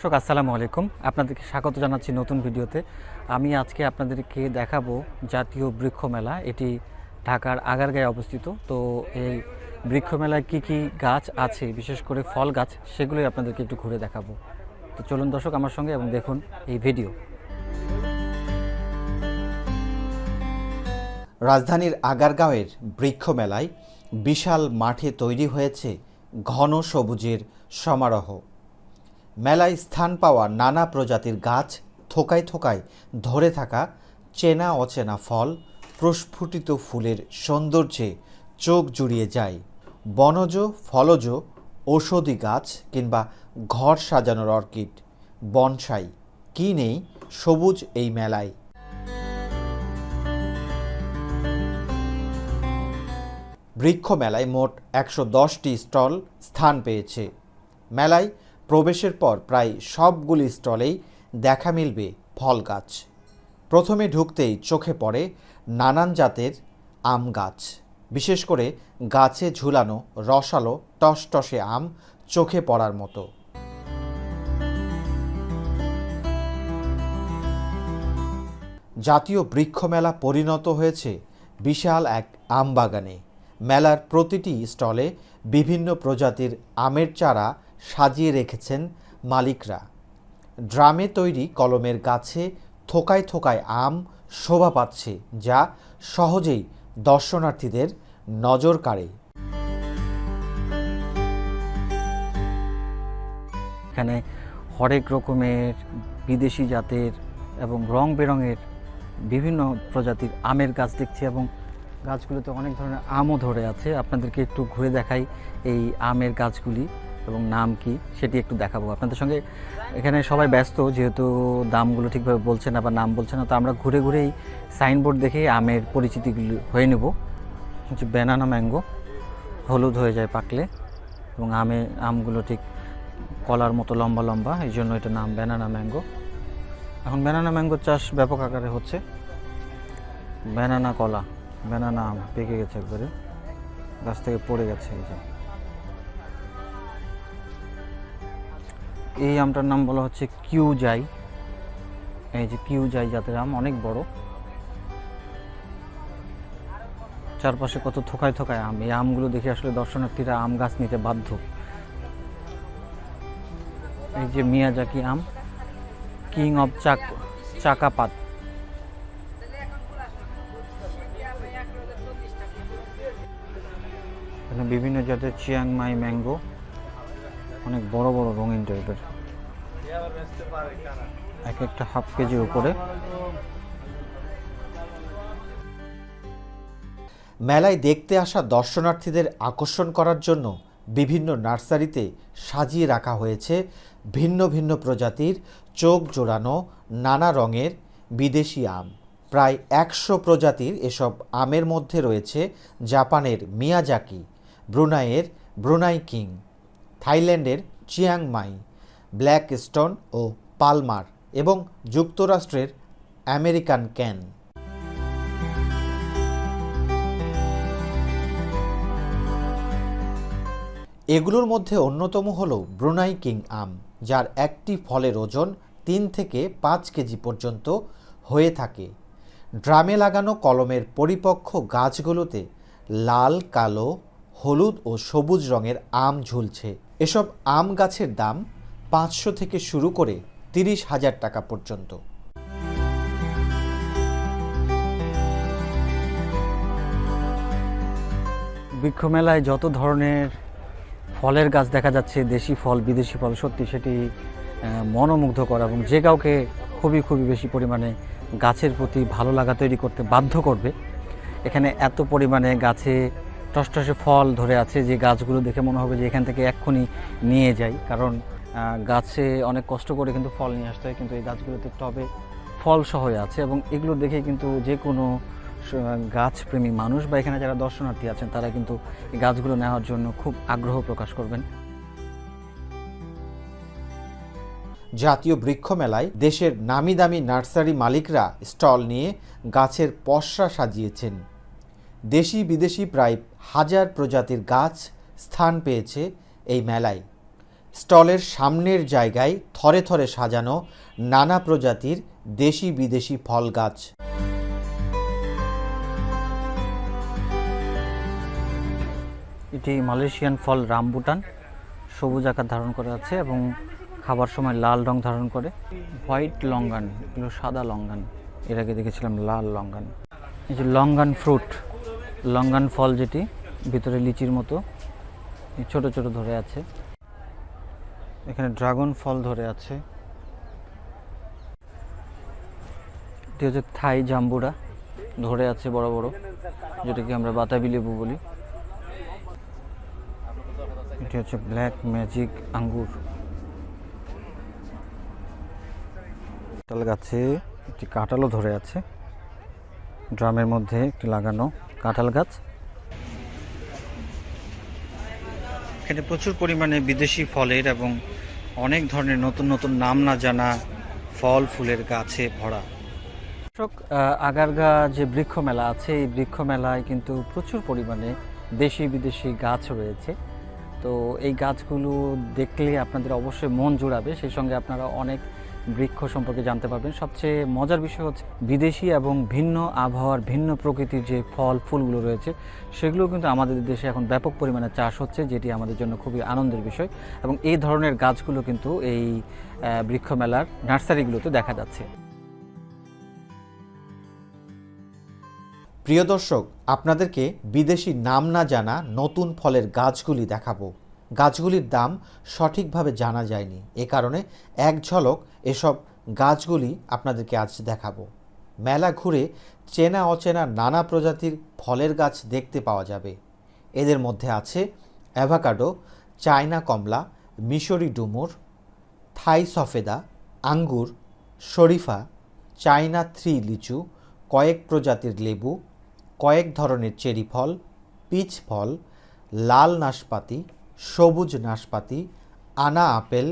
দর্শক, আসসালামু আলাইকুম। আপনাদেরকে স্বাগত জানাচ্ছি নতুন ভিডিওতে। আমি আজকে আপনাদেরকে দেখাবো জাতীয় বৃক্ষ মেলা এটি ঢাকার আগারগাঁয়ে অবস্থিত। তো এই বৃক্ষ মেলায় কী কী গাছ আছে, বিশেষ করে ফল গাছ, সেগুলোই আপনাদেরকে একটু ঘুরে দেখাবো। তো চলুন দর্শক, আমার সঙ্গে এবং দেখুন এই ভিডিও। রাজধানীর আগারগাঁওয়ের বৃক্ষ মেলায় বিশাল মাঠে তৈরি হয়েছে ঘন সবুজের সমারোহ। মেলায় স্থান পাওয়া নানা প্রজাতির গাছ থোকায় থোকায় ধরে থাকা চেনা অচেনা ফল, প্রস্ফুটিত ফুলের সৌন্দর্যে চোখ জুড়িয়ে যায়। বনজ, ফলজ, ঔষধি গাছ কিংবা ঘর সাজানোর অর্কিড। বনসাই, কি নেই সবুজ এই মেলায়? বৃক্ষ মেলায় মোট একশো দশটি স্টল স্থান পেয়েছে। মেলায় প্রবেশের পর প্রায় সবগুলি স্টলেই দেখা মিলবে ফল গাছ। প্রথমে ঢুকতেই চোখে পড়ে নানান জাতের আম গাছ। বিশেষ করে গাছে ঝুলানো রসালো, টসটসে আম চোখে পড়ার মতো। জাতীয় বৃক্ষ মেলা পরিণত হয়েছে বিশাল এক আম বাগানে মেলার প্রতিটি স্টলে বিভিন্ন প্রজাতির আমের চারা সাজিয়ে রেখেছেন মালিকরা। ড্রামে তৈরি কলমের গাছে থোকায় থোকায় আম শোভা পাচ্ছে, যা সহজেই দর্শনার্থীদের নজর কাড়ে। এখানে হরেক রকমের বিদেশি জাতের এবং রং বেরঙের বিভিন্ন প্রজাতির আমের গাছ দেখছি এবং গাছগুলোতে অনেক ধরনের আমও ধরে আছে। আপনাদেরকে একটু ঘুরে দেখাই এই আমের গাছগুলি। এবং নাম কি সেটি একটু দেখাবো। আপনাদের সঙ্গে এখানে সবাই ব্যস্ত, যেহেতু দামগুলো ঠিকভাবে বলছে না বা নাম বলছে না, তো আমরা ঘুরে ঘুরেই সাইনবোর্ড দেখে আমের পরিচিতিগুলি হয়ে নেব। হচ্ছে ব্যানানা ম্যাঙ্গো হলুদ হয়ে যায় পাকলে এবং আমে, আমগুলো ঠিক কলার মতো লম্বা লম্বা, এই জন্য এটা নাম ব্যানানা ম্যাঙ্গো এখন ব্যানানা ম্যাঙ্গো চাষ ব্যাপক আকারে হচ্ছে। ব্যানানা কলা ব্যানানা আম পেকে গেছে একবারে, গাছ থেকে পড়ে গেছে এই যে। এই আমটার নাম বলা হচ্ছে কিউ জাই এই যে কিউ জাই জাতের আম, অনেক বড়। চারপাশে কত থোকায় থোকায় আম। এই আমগুলো দেখে আসলে দর্শনার্থীরা আম গাছ নিতে বাধ্য। এই যে মিয়াজাকি আম, কিং অব চাক, চাকাপাত। বিভিন্ন জাতের চিয়াংমাই ম্যাঙ্গো অনেক বড় বড় রঙিন টাইপের। এক একটা হাফ কেজির উপরে। মেলায় দেখতে আসা দর্শনার্থীদের আকর্ষণ করার জন্য বিভিন্ন নার্সারিতে সাজিয়ে রাখা হয়েছে ভিন্ন ভিন্ন প্রজাতির, চোখ জোড়ানো, নানা রঙের বিদেশি আম। প্রায় একশো প্রজাতির এসব আমের মধ্যে রয়েছে জাপানের মিয়াজাকি, ব্রুনাইয়ের ব্রুনাই কিং। থাইল্যান্ডের চিয়াংমাই ব্ল্যাক স্টোন ও পালমার এবং যুক্তরাষ্ট্রের আমেরিকান ক্যান। এগুলোর মধ্যে অন্যতম হল ব্রুনাই কিং আম, যার একটি ফলের ওজন তিন থেকে পাঁচ কেজি পর্যন্ত হয়ে থাকে। ড্রামে লাগানো কলমের পরিপক্ক গাছগুলোতে লাল, কালো, হলুদ ও সবুজ রঙের আম ঝুলছে। এসব আম গাছের দাম পাঁচশো থেকে শুরু করে তিরিশ হাজার টাকা পর্যন্ত। বৃক্ষ মেলায় যত ধরনের ফলের গাছ দেখা যাচ্ছে দেশি ফল বিদেশি ফল সত্যি সেটি আহ, মনোমুগ্ধকর এবং যে কাউকে খুবই খুবই বেশি পরিমাণে গাছের প্রতি ভালো লাগা তৈরি করতে বাধ্য করবে। এখানে এত পরিমাণে গাছে টসটসে ফল ধরে আছে যে গাছগুলো দেখে মনে হবে যে এখান থেকে এক্ষুনি নিয়ে যাই। কারণ গাছে অনেক কষ্ট করে কিন্তু ফল নিয়ে আসতে হয়, কিন্তু এই গাছগুলোতে টবে ফল সহ আছে এবং এগুলো দেখে কিন্তু যে কোনো গাছপ্রেমী মানুষ বা এখানে যারা দর্শনার্থী আছেন, তারা কিন্তু এই গাছগুলো নেওয়ার জন্য খুব আগ্রহ প্রকাশ করবেন। জাতীয় বৃক্ষ মেলায় দেশের নামি দামি নার্সারি মালিকরা স্টল নিয়ে গাছের পসরা সাজিয়েছেন। দেশি বিদেশি প্রায় হাজার প্রজাতির গাছ স্থান পেয়েছে এই মেলায়। স্টলের সামনের জায়গায় থরে থরে সাজানো নানা প্রজাতির দেশি বিদেশি ফল গাছ। এটি মালয়েশিয়ান ফল রামবুটান, সবুজ আকার ধারণ করে আছে এবং খাবার সময় লাল রং ধারণ করে। হোয়াইট লঙ্গান, এগুলো সাদা লঙ্গান, এর আগে দেখেছিলাম লাল লঙ্গান। এই যে লঙ্গান ফ্রুট লঙ্গান ফল যেটি, ভিতরে লিচির মতো ছোট ছোট ধরে আছে। এখানে ড্রাগন ফল ধরে আছে। এটি হচ্ছে থাই জাম্বুরা, ধরে আছে বড় বড়, যেটাকে আমরা বাতাবি লেবু বলি। এটি হচ্ছে ব্ল্যাক ম্যাজিক আঙ্গুর। কাঁঠাল গাছে একটি কাঁঠালও ধরে আছে। ড্রামের মধ্যে একটি লাগানো। কাঁঠাল গাছ। এখানে প্রচুর পরিমাণে বিদেশি ফলের এবং অনেক ধরনের নতুন নতুন নাম না জানা ফল ফুলের গাছে ভরা। দর্শক আগারগা যে বৃক্ষ মেলা আছে এই বৃক্ষ মেলায় কিন্তু প্রচুর পরিমাণে দেশি বিদেশি গাছ রয়েছে। তো এই গাছগুলো দেখলে আপনাদের অবশ্যই মন জুড়াবে। সেই সঙ্গে আপনারা অনেক বৃক্ষ সম্পর্কে জানতে পারবেন। সবচেয়ে মজার বিষয় হচ্ছে বিদেশি এবং ভিন্ন আবহাওয়ার, ভিন্ন প্রকৃতির যে ফল, ফুলগুলো রয়েছে সেগুলো কিন্তু আমাদের দেশে এখন ব্যাপক পরিমাণে চাষ হচ্ছে, যেটি আমাদের জন্য খুবই আনন্দের বিষয়। এবং এই ধরনের গাছগুলো কিন্তু এই বৃক্ষ মেলার নার্সারিগুলোতে দেখা যাচ্ছে। প্রিয় দর্শক, আপনাদেরকে বিদেশি নাম না জানা নতুন ফলের গাছগুলি দেখাবো। গাছগুলির দাম সঠিকভাবে জানা যায়নি। এ কারণে এক ঝলক এসব গাছগুলি আপনাদেরকে আজ দেখাবো। মেলা ঘুরে চেনা অচেনা নানা প্রজাতির ফলের গাছ দেখতে পাওয়া যাবে। এদের মধ্যে আছে অ্যাভাকাডো, চায়না কমলা, মিশরি ডুমুর, থাই সফেদা, আঙ্গুর, শরীফা, চায়না থ্রি লিচু, কয়েক প্রজাতির লেবু, কয়েক ধরনের চেরি ফল, পিচ ফল, লাল নাশপাতি সবুজ নাশপাতি, আনা আপেল,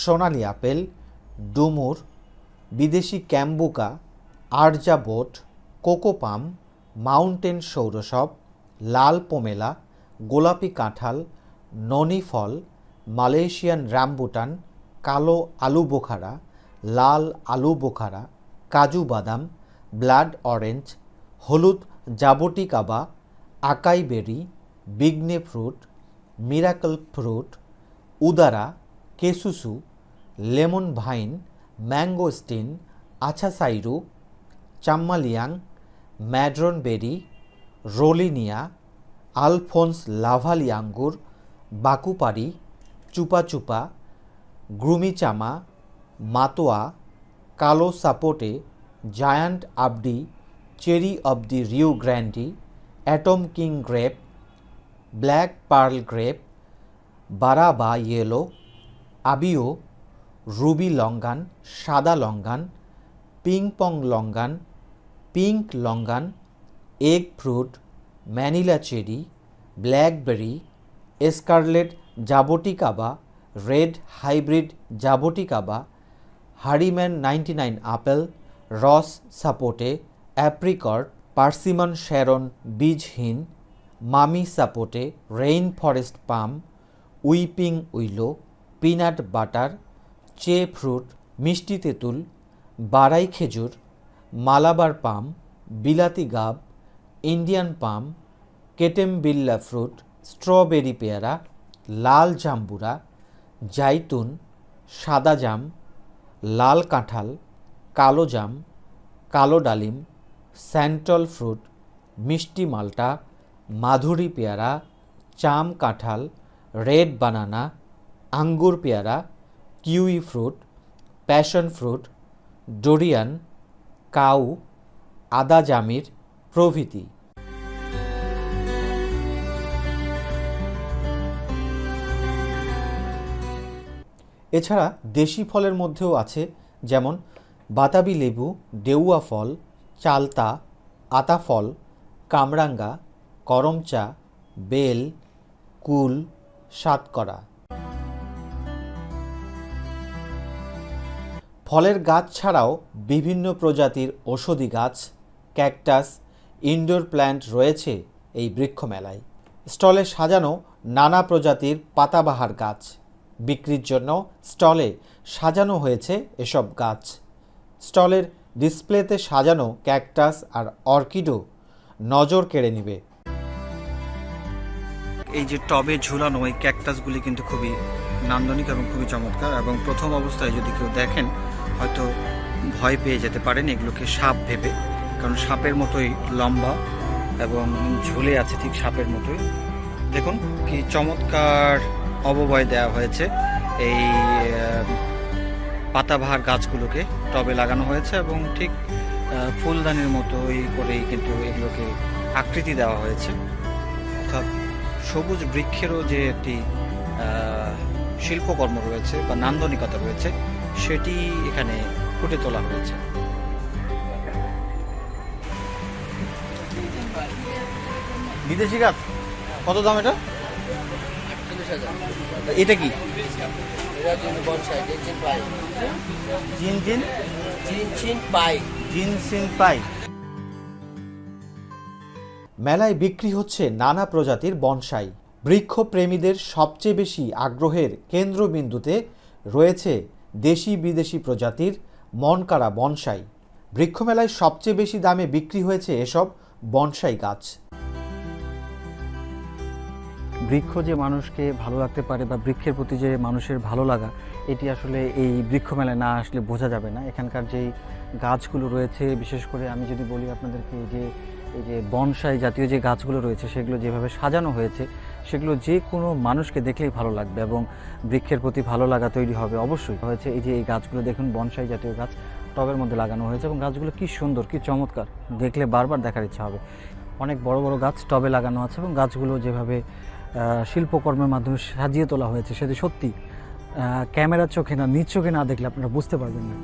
সোনালি আপেল, ডুমুর, বিদেশি ক্যাম্বুকা, আরজা বোট কোকোপাম মাউন্টেন সৌরসব, লাল পোমেলা, গোলাপি কাঁঠাল, ননি ফল, মালয়েশিয়ান রামবুটান, কালো আলু বোখারা, লাল আলু বোখারা, কাজু বাদাম, ব্লাড অরেঞ্জ, হলুদ jabuticaba acai berry, bignay fruit miracle fruit, Udara, কেসুসু, লেমন ভাইন ম্যাঙ্গোস্টিন আছাসাইরু, চাম্মালিয়াং madrone berry rollinia, Alphonse Lavallee আঙ্গুর bacupari chupa chupa grumichama, matoa, কালো sapote, giant আবডি, cherry of the Rio Grande, atom king grape black pearl grape বারাবা yellow, abiu, ruby longan, সাদা longan, ping pong longan, pink longan, egg fruit, Manila cherry, blackberry এসকারলেট jabuticaba, red hybrid jabuticaba, Harriman ninety nine apple, রস sapote, apricot, persimmon sharon বীজহীন mamey sapote rain forest palm, weeping willow, peanut butter che fruit মিষ্টি তেঁতুল বারাই খেজুর, Malabar palm, বিলাতি গাব, Indian palm, ketembilla fruit, strawberry পেয়ারা, লাল জাম্বুরা, জাইতুন, সাদা জাম, লাল কাঁঠাল, কালো জাম, কালো ডালিম, স্যান্টল ফ্রুট, মিষ্টি মাল্টা মাধুরী পেয়ারা, চাম কাঁঠাল, রেড বানানা, আঙ্গুর পেয়ারা, kiwi fruit, passion fruit, durian, cow, আদা জামির প্রভৃতি। এছাড়া দেশি ফলের মধ্যেও আছে যেমন বাতাবি লেবু, ডেউয়া ফল, চালতা, আতা ফল, কামরাঙ্গা করমচা বেল, কুল সাতকরা ফলের গাছ ছাড়াও বিভিন্ন প্রজাতির ঔষধি গাছ, ক্যাকটাস, ইনডোর প্ল্যান্ট রয়েছে এই বৃক্ষমেলায়। স্টলে সাজানো নানা প্রজাতির পাতাবাহার গাছ। বিক্রির জন্য স্টলে সাজানো হয়েছে এসব গাছ। স্টলের ডিসপ্লেতে সাজানো ক্যাকটাস আর অর্কিডও নজর কেড়ে নেবে। এই যে টবে ঝুলানো এই ক্যাকটাসগুলি কিন্তু খুবই নান্দনিক এবং খুবই চমৎকার এবং প্রথম অবস্থায় যদি কেউ দেখেন, হয়তো ভয় পেয়ে যেতে পারেন এগুলোকে সাপ ভেবে, কারণ সাপের মতোই লম্বা এবং ঝুলে আছে ঠিক সাপের মতোই। দেখুন কি চমৎকার অববয় দেওয়া হয়েছে এই পাতাবাহার গাছগুলোকে টবে লাগানো হয়েছে এবং ঠিক ফুলদানির মতোই করেই কিন্তু এগুলোকে আকৃতি দেওয়া হয়েছে। সবুজ বৃক্ষেরও যে একটি শিল্পকর্ম রয়েছে বা নান্দনিকতা রয়েছে সেটি এখানে ফুটে তোলা হয়েছে। বিদেশি গাছ কত দাম এটা? এটা কি? জিন জিন জিনচিন পাই। জিন সিন পাই। মেলায় বিক্রি হচ্ছে নানা প্রজাতির বনসাই। বৃক্ষপ্রেমীদের সবচেয়ে বেশি আগ্রহের কেন্দ্রবিন্দুতে রয়েছে দেশি বিদেশি প্রজাতির মনকাড়া বনসাই। বৃক্ষমেলায় সবচেয়ে বেশি দামে বিক্রি হয়েছে এসব বনসাই গাছ। বৃক্ষ যে মানুষকে ভালো লাগতে পারে বা বৃক্ষের প্রতি যে মানুষের ভালো লাগা, এটি আসলে এই বৃক্ষ মেলায় না আসলে বোঝা যাবে না। এখানকার যেই গাছগুলো রয়েছে, বিশেষ করে আমি যদি বলি আপনাদেরকে যে এই যে বনসাই জাতীয় যে গাছগুলো রয়েছে, সেগুলো যেভাবে সাজানো হয়েছে, সেগুলো যে কোনো মানুষকে দেখলেই ভালো লাগবে এবং বৃক্ষের প্রতি ভালো লাগা তৈরি হবে অবশ্যই। হয়েছে এই যে এই গাছগুলো, দেখুন বনসাই জাতীয় গাছ, টবের মধ্যে লাগানো হয়েছে এবং গাছগুলো কি সুন্দর, কি চমৎকার। দেখলে বারবার দেখার ইচ্ছা হবে। অনেক বড় বড় গাছ টবে লাগানো আছে এবং গাছগুলো যেভাবে শিল্পকর্মের মাধ্যমে সাজিয়ে তোলা হয়েছে, সেটি সত্যি ক্যামেরার চোখে না, নিজ চোখে না দেখলে আপনারা বুঝতে পারবেন না।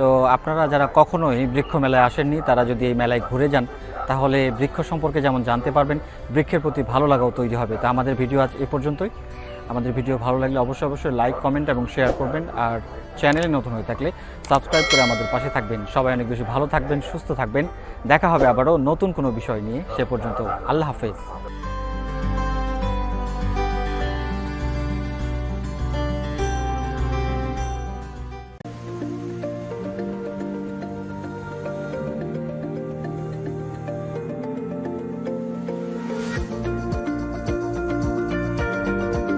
তো আপনারা যারা কখনো এই বৃক্ষ মেলায় আসেননি, তারা যদি এই মেলায় ঘুরে যান, তাহলে বৃক্ষ সম্পর্কে যেমন জানতে পারবেন, বৃক্ষের প্রতি ভালো লাগাও তৈরি হবে। তা আমাদের ভিডিও আজ এ পর্যন্তই। আমাদের ভিডিও ভালো লাগলে অবশ্যই অবশ্যই লাইক, কমেন্ট এবং শেয়ার করবেন। আর চ্যানেলে নতুন হয়ে থাকলে সাবস্ক্রাইব করে আমাদের পাশে থাকবেন। সবাই অনেক বেশি ভালো থাকবেন, সুস্থ থাকবেন। দেখা হবে আবারও নতুন কোনো বিষয় নিয়ে। সে পর্যন্ত আল্লাহ হাফেজ।